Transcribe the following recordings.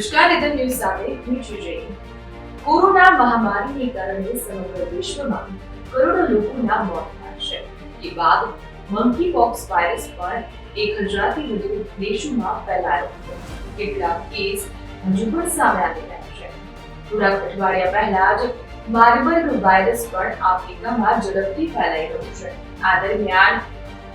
નમસ્કાર rhythm news સાથે હું છું કોરોના મહામારીને કારણે સમગ્ર વિશ્વમાં કરોડો લોકોના મોત થયા છે એ બાદ મંકી પોક્સ વાયરસ પણ એક હજારથી વધુ દેશોમાં ફેલાયો હતો. કેટલાક કેસ હજુ પણ સામે આવી રહ્યા છે. થોડાક અઠવાડિયા પહેલા જ માર્બર્ગ વાયરસ પણ આફ્રિકામાં ઝડપથી ફેલાઈ રહ્યો છે. આ દરમિયાન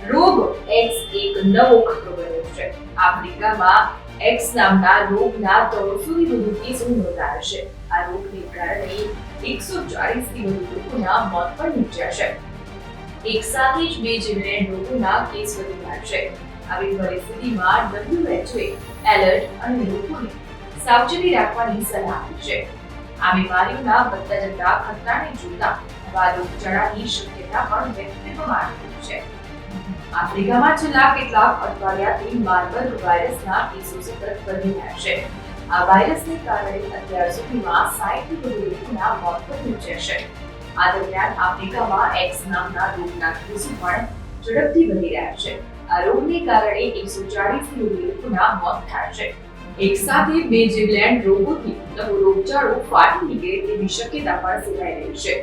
રોગ એક્સ એક નવો ખતરો બન્યો છે. આફ્રિકામાં એક્સ નામના રોગના ત્રણસોથી વધુ કેસો નોંધાયા છે. આ રોગને કારણે એકસો ચાલીસથી વધુ લોકોના મોત પણ નીપજ્યા છે. એક સાથે જ બે જીવલેણ રોગોના કેસ વધી રહ્યા છે. આવી પરિસ્થિતિમાં WHO એલર્ટ અને લોકોને સાવચેતી રાખવાની સલાહ આપી છે. આ બીમારીઓના વધતા જતા ખતરાને જોતા નવા રોગચાળાની શક્યતા પણ વ્યક્ત આવી છે. આફ્રિકામાં છેલ્લા કેટલાક અઠવાડિયાથી માર્બર્ગ વાયરસના કેસો સતત વધી રહ્યા છે. આ વાયરસને કારણે અત્યાર સુધીમાં સાઈઠથી વધુ લોકોના મોત પણ છે. આ દરમિયાન આફ્રિકામાં એક્સ નામના રોગના કેસો પણ ઝડપથી વધી રહ્યા છે. આ રોગને કારણે એકસો ચાળીસથી વધુ લોકોના મોત થયા છે. એક સાથે બે જીવલેણ રોગોથી નવો રોગચાળો ફાટી નીકળે તેવી શક્યતા પણ સેવાઈ રહી છે.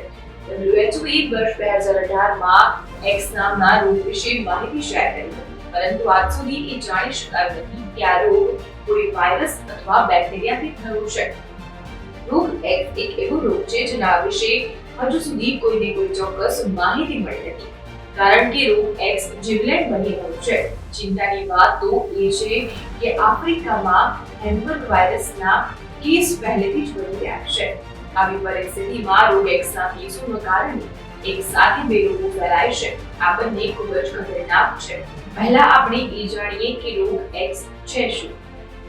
WHO વર્ષ બે હજાર અઢારમાં એક્સ નામના રોગ વિશે માહિતી શેર કરી. પરંતુ આજ સુધી એ જાણી શકાયું નથી કે આ રોગ કોઈ વાયરસ અથવા બેક્ટેરિયાથી થયો છે. રોગ એક્સ એક એવો રોગ છે જેના વિશે હજુ સુધી કોઈને કોઈ ચોક્કસ માહિતી મળી નથી. કારણ કે રોગ એક્સ જીવલેણ બની રહ્યો છે. ચિંતાની વાત તો એ છે કે આફ્રિકામાં હેમ્બર્ગ વાયરસના કેસ પહેલેથી જ વધી રહ્યા છે. આવી પરિસ્થિતિમાં રોગ એક્સના કેસોના કારણે એક સાથે બે રોગો ફેલાય છે. આ ખૂબ જ ખતરનાક છે. પહેલા આપણે એ જાણીએ કે રોગ એક્સ છે શું.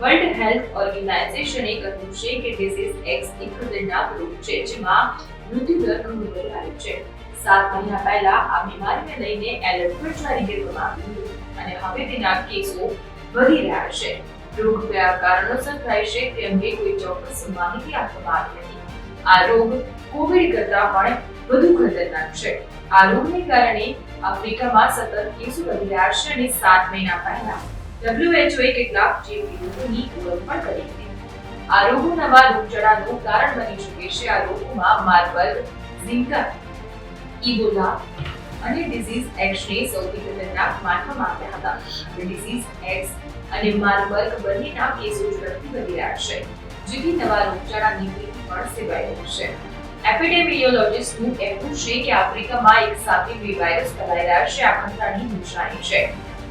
વર્લ્ડ હેલ્થ ઓર્ગેનાઇઝેશને કહ્યું છે કે ડિસીઝ એક્સ એક ખતરનાક રોગ છે, જેમાં મૃત્યુદર ઘણો વધારે છે. સાત મહિના પહેલા આ બીમારીને લઈને એલર્ટ પણ જારી કરવામાં આવ્યું અને હવે તેના કેસો વધી રહ્યા છે. રોગ કયા કારણોસર થાય છે તે અંગે કોઈ ચોક્કસ માહિતી આપવામાં આવી નથી. આ રોગ કોવિડ કરતા પણ વધુ ખતરનાક છે. આ રોગને કારણે આફ્રિકામાં સતત કેસો વધી રહ્યા છે અને સાત મહિના પહેલા WHO એ કેટલાક ચેપી રોગોની ઓળખ પણ કરી હતી. આ રોગો નવા રોગચાળાનું કારણ બની શકે છે. આ રોગોમાં માર્બર્ગ ઝિંકા ઇબોલા અને ડિઝીઝ એક્સને સૌથી ખતરનાક માનવામાં આવ્યા હતા. ડિઝીઝ એક્સ અને માર્બર્ગ બંનેના કેસો ઝડપથી વધી રહ્યા છે. જેથી નવા રોગચાળાની પણ સેવાઈ છે એપિડેમિયોલોજિસ્ટનું કહેવું છે કે આફ્રિકામાં એક સાથે બે વાયરસ ફેલાઈ રહ્યા છે. આ ખતરાની નિશાની છે.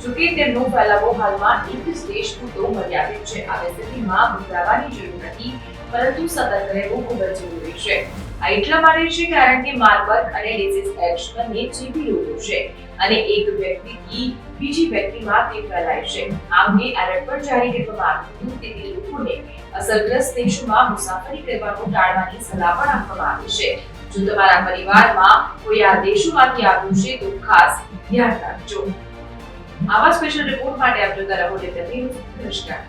જોકે તેમનો ફેલાવો હાલમાં એક જ દેશ પૂરતો મર્યાદિત છે. આવી સ્થિતિમાં ગભરાવાની જરૂર નથી. પરંતુ સતત રહેવું ખૂબ જ જરૂરી છે. આ એટલા માટે છે કારણ કે માર્બર્ગ અને ડિસીઝ એક્સ બંને ચેપી રોગો છે અને એક વ્યક્તિથી બીજી વ્યક્તિમાં તે ફેલાય છે. આ અંગે એલર્ટ પણ જારી કરવામાં આવ્યું હતું તેથી લોકોને અસરગ્રસ્ત દેશોમાં મુસાફરી કરવાનું ટાળવાની સલાહ પણ આપવામાં આવી છે. જો તમારા પરિવારમાં કોઈ આ દેશોમાંથી આવ્યું છે તો ખાસ ધ્યાન રાખજો. આવા સ્પેશિયલ રિપોર્ટ માટે આપ જોતા રહો નમસ્કાર.